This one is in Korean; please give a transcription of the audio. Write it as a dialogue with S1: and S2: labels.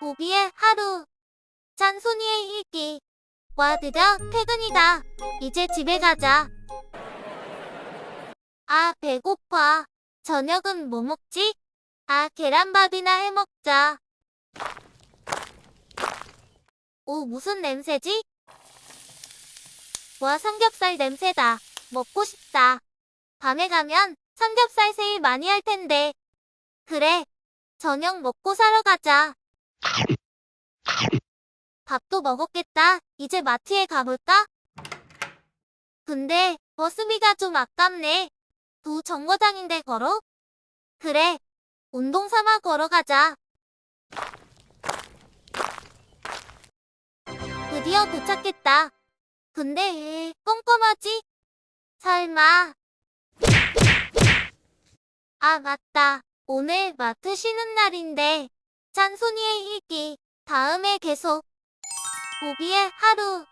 S1: 보비의 하루. 짠순이의 일기. 와, 드디어 퇴근이다. 이제 집에 가자. 아, 배고파. 저녁은 뭐 먹지? 아, 계란밥이나 해 먹자. 오, 무슨 냄새지? 와, 삼겹살 냄새다. 먹고 싶다. 밤에 가면 삼겹살 세일 많이 할 텐데. 그래. 저녁 먹고 사러 가자. 밥도 먹었겠다. 이제 마트에 가볼까? 근데 버스비가 좀 아깝네. 도 정거장인데 걸어? 그래. 운동 삼아 걸어가자. 드디어 도착했다. 근데 에, 껌껌하지? 설마. 아, 맞다. 오늘 마트 쉬는 날인데. 짠순이의 일기. 다음에 계속. 보비의 하루.